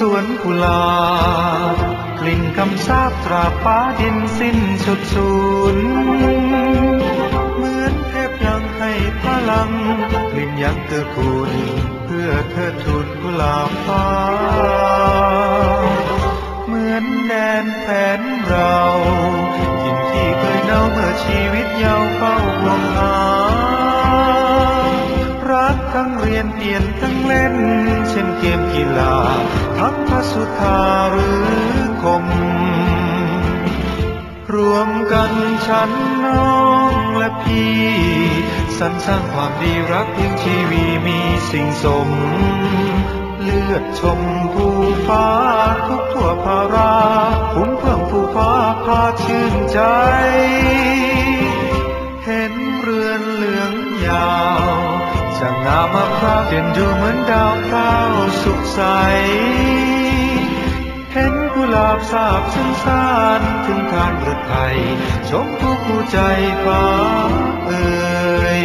วลสวนกุหลาบกลิ่นคำสาบตราฟ้าดินสิ้นสุดสูญเหมือนเทพยังให้พลังกลิ่นยังเกื้อกูลเพื่อเธอทูลกุหลาบฟ้า เหมือนแดนแผนเราทิ่นที่เคยเน่าเมื่อชีวิตยาวเฝ้าหวงหารักทั้งเรียนเปลี่ยนทั้งเล่น เช่นเกมกีฬา พระสุธาหรือคม รวมกันฉันน้องและพี่สรรสร้างความดีรักเพียงชีวีมีสิ่งสม เลือดชมผู้ฟ้าทุกทั่วภาราภูมิเพื่องผู้ฟ้าพาชื่นใจ เห็นเรือนเหลืองยาว งามมะพร้าวเด่นดูเหมือนดาวพร้าวสุขใส เห็นกุหลาบสาบซึ้งสานถึงทานประไทยชมผู้ผู้ใจฟ้าเอ่ย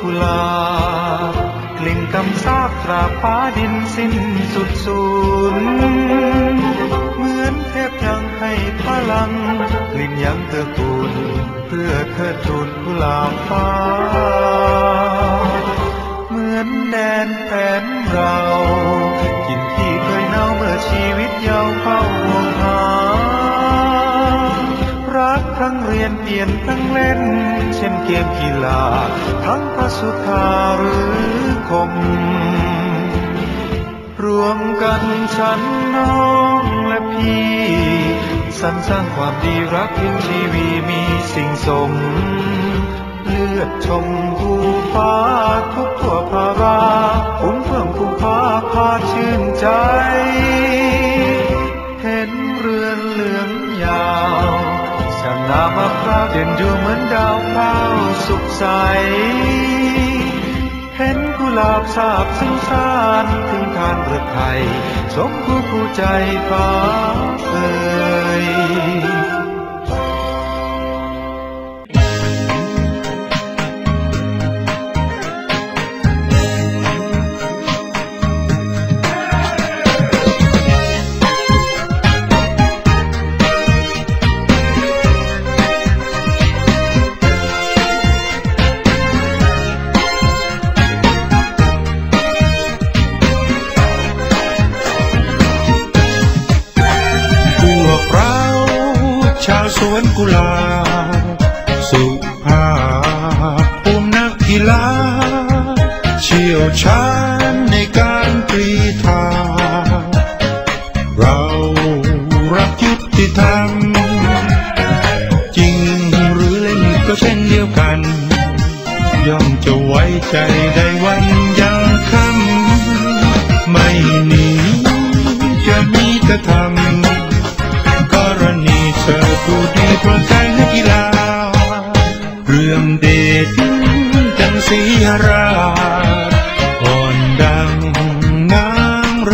กุลากลิ่นกำซาบตราฟ้าดินสิ้นสุดสูญเหมือนเทพยังให้พลัง กลิ่นยังเธอกูลเพื่อเธอทูลกุลาฟ้า เหมือนแดนแผนเรา กินที่เคยเน่าเมื่อชีวิตยาวเฝ้า นเปลี่ยนทั้งเล่น เช่นเกมกีฬา ทั้งพระสุธาหรือคม รวมกันฉันน้องและพี่สรรสร้างความดีรักเพียงชีวีมีสิ่งสม เลือดชมภูฟ้าทุกทั่วภา เด่นดูเหมือนดาวเ้าวสุขใส เห็นกุหลาบสาบซึ้งสานถึงทานประไทยสมผู้ผู้ใจฟ้าเอ่ย วสวนกุหลาบสุภาพภูมินักกีฬาเชี่ยวชาญในการกรีธาเรารักยุติธรรมจริงหรือเล่นก็เช่นเดียวกัน ย่อมจะไว้ใจ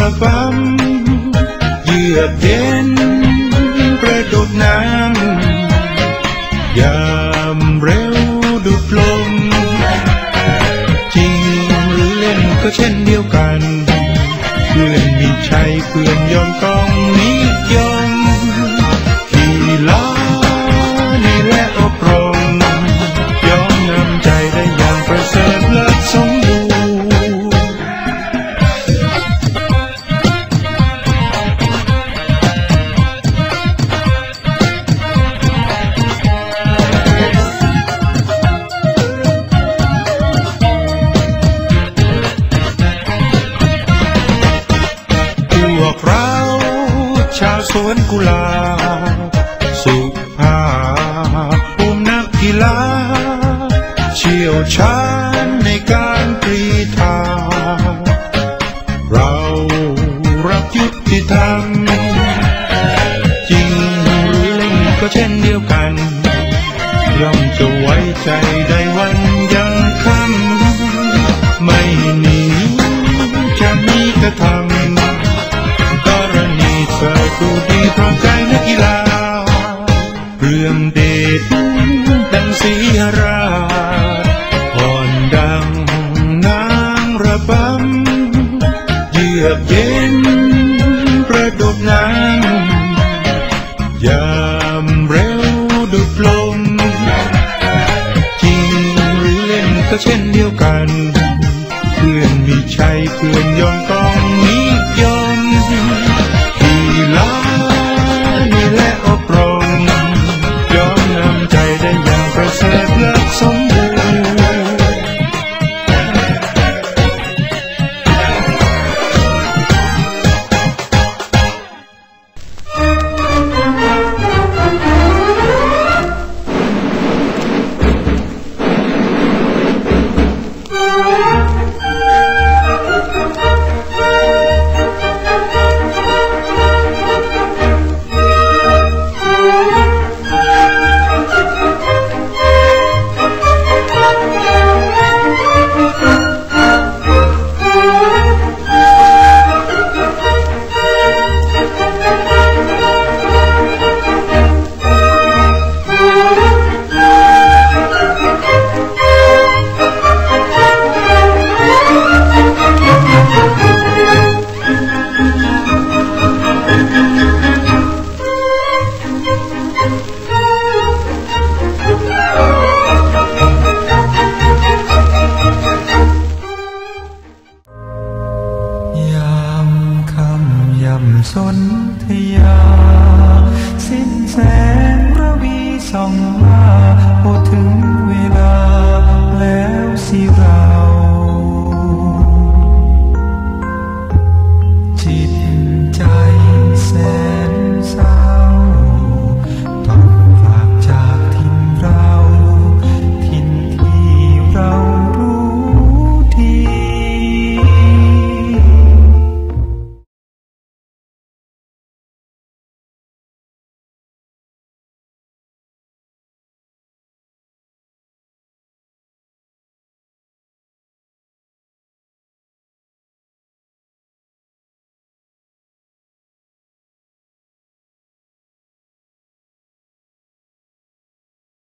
างระบำเยือกเย็นประดุดน้ำยามเร็วดุดลมจริงหรือเล่นก็เช่นเดียวกันเพื่อนมีชัยเพื่อนยอมต้อง ชาวสวนกุหลาบสุภาพภูมินักกีฬาเชี่ยวชาญในการกรีธาเรารักยุติธรรมจริงหรือเล่นก็เช่นเดียวกันย่อมจะไว้ใจได้วัน